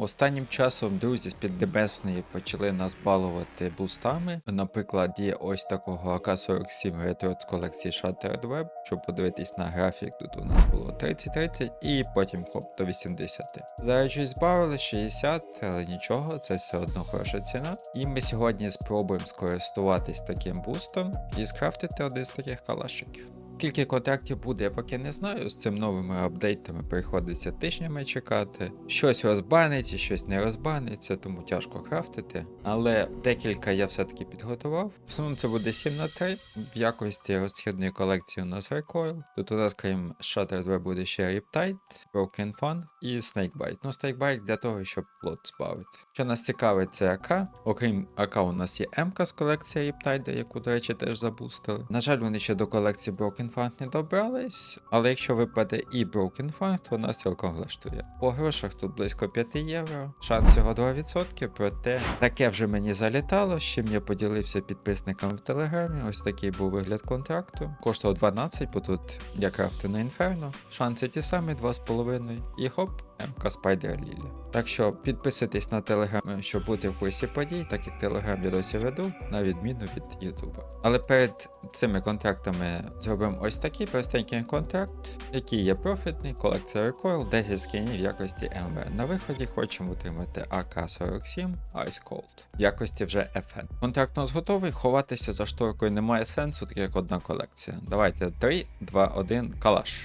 Останнім часом друзі з Піднебесної почали нас балувати бустами. Наприклад, є ось такого АК-47 ретро з колекції Shattered Web, щоб подивитись на графік, тут у нас було 30-30 і потім хоп до 80. Зараз щось збавили 60, але нічого, це все одно хороша ціна. І ми сьогодні спробуємо скористуватись таким бустом і скрафтити один з таких калашиків. Скільки контрактів буде, я поки не знаю. З цим новими апдейтами приходиться тижнями чекати. Щось розбаниться, щось не розбаниться, тому тяжко крафтити. Але декілька я все-таки підготував. В основному це буде 7 на 3. В якості розхідної колекції у нас Recoil. Тут у нас, крім Shattered Web, буде ще Riptide, Broken Fun і Snakebite. Ну, Snakebite для того, щоб плот збавити. Що нас цікавить, це АК. Окрім АК, у нас є МК з колекції Riptide, яку, до речі, теж забустили. На жаль, вони ще до колекції Broken Fang не добрались, але якщо випаде і Broken то нас цілком влаштує. По грошах тут близько 5 євро, шанс всього 2%, проте таке вже мені залітало, з чим я поділився підписникам в телеграмі. Ось такий був вигляд контракту. Коштував 12, бо тут я крафти на інферно, Шанси ті самі, 2,5. І хоп, Spider Lily. Так що підписуйтесь на телеграм, щоб бути в курсі подій, так як телеграм я досі веду, на відміну від Ютуба. Але перед цими контрактами зробимо ось такий простенький контракт, який є профітний, колекція Recoil, 10 скинів в якості МВ. На виході хочемо отримати АК-47 Ice Cold в якості вже FN. Контракт у нас готовий, ховатися за шторкою немає сенсу, так як одна колекція. Давайте 3, 2, 1, калаш.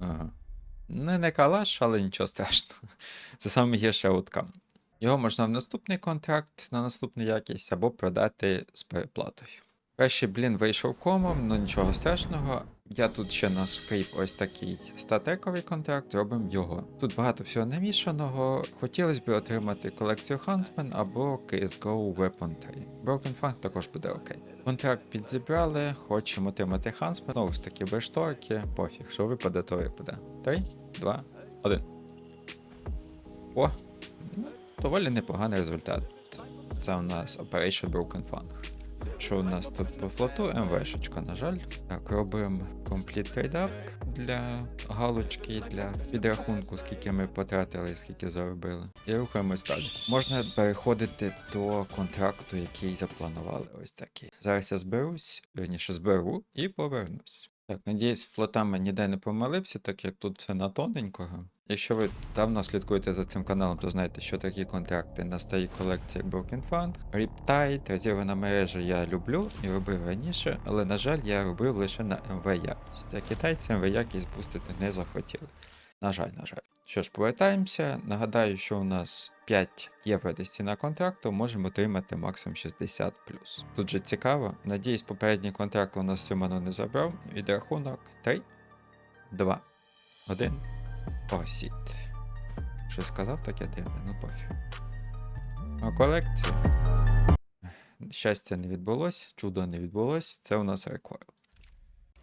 Ага. Не не калаш, але нічого страшного. Це саме гірше ауткам. Його можна в наступний контракт на наступну якість або продати з переплатою. Перший блін вийшов комом, ну нічого страшного. Я тут ще на скріп ось такий статековий контракт, робимо його. Тут багато всього намішаного. Хотілося б отримати колекцію Huntsman або CSGO Weapon 3. Broken Fang також буде окей. Контракт підзібрали, хочемо отримати Huntsman, знову ж таки без шторки, пофіг, що випаде, то випаде. 3, 2, 1. О! Доволі непоганий результат. Це у нас Operation Broken Fang. Що у нас тут по флоту? МВшечка, на жаль. Так, робимо Complete Trade Up для галочки, для підрахунку, скільки ми потратили, скільки заробили. І рухаємось далі. Можна переходити до контракту, який запланували. Ось такий. Зараз я зберусь, верніше зберу і повернусь. Так, надіюсь, флотами ніде не помилився, так як тут все на тоненького. Якщо ви давно слідкуєте за цим каналом, то знаєте, що такі контракти на старій колекції Broken Fund, Riptide, розірвана мережа я люблю і робив раніше, але на жаль, я робив лише на МВ якість. А китайці МВ якість бустити не захотіли. На жаль, на жаль. Що ж, повертаємося. Нагадаю, що у нас 5 євро десь ціна контракту, можемо отримати максимум 60 Тут же цікаво. Надіюсь, попередній контракт у нас Симону не забрав. Відрахунок 3, 2, 1. Осіт. Що сказав таке дивне, ну пофіг. А колекцію. Щастя не відбулось, чудо не відбулось, це у нас рекорд.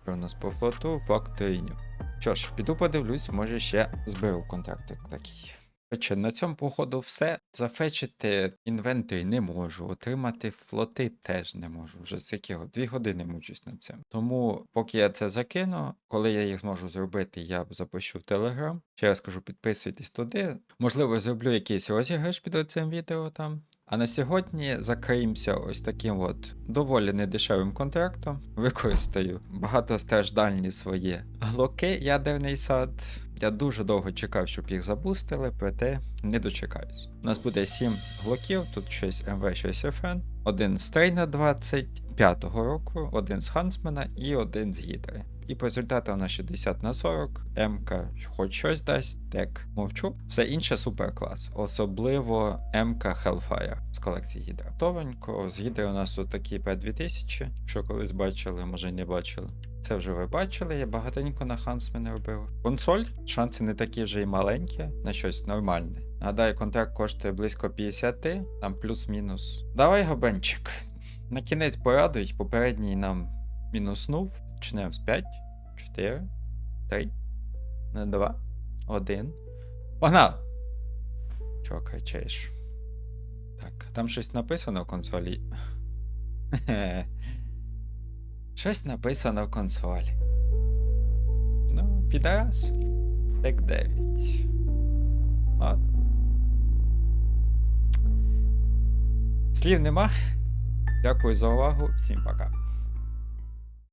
Що у нас по флоту факторіню. Що ж, піду подивлюсь, може ще зберу контрактик такий. Коротше, на цьому, походу, все. Зафечити інвентарі не можу, отримати флоти теж не можу. Вже скільки дві години мучусь над цим. Тому, поки я це закину, коли я їх зможу зробити, я запущу в Телеграм. Ще раз кажу, підписуйтесь туди. Можливо, зроблю якийсь розіграш під цим відео там. А на сьогодні закриємося ось таким от доволі недешевим контрактом. Використаю багатостраждальні свої глоки, ядерний сад. Я дуже довго чекав, щоб їх забустили, проте не дочекаюсь. У нас буде 7 глоків, тут щось МВ, щось ФН, один з Трейна 25-го року, один з Хансмена і один з Гідри. І по результату у нас 60 на 40, МК хоч щось дасть, тек мовчу. Все інше супер клас. Особливо МК Hellfire з колекції Гідра. Товенько, з Гідри у нас тут такі P2000, що колись бачили, може й не бачили. Це вже ви бачили, я багатенько на Хансмені робив. Консоль, шанси не такі вже й маленькі, на щось нормальне. Нагадаю, контракт коштує близько 50, там плюс-мінус. Давай габенчик. На кінець порадуй, попередній нам мінуснув. Почнемо з 5, 4, 3, 2, 1. Погнали! Чого кричиш? Так, там щось написано в консолі. Щось написано в консолі. Ну, підараз. Так 9. Ладно. Слів нема. Дякую за увагу. Всім пока.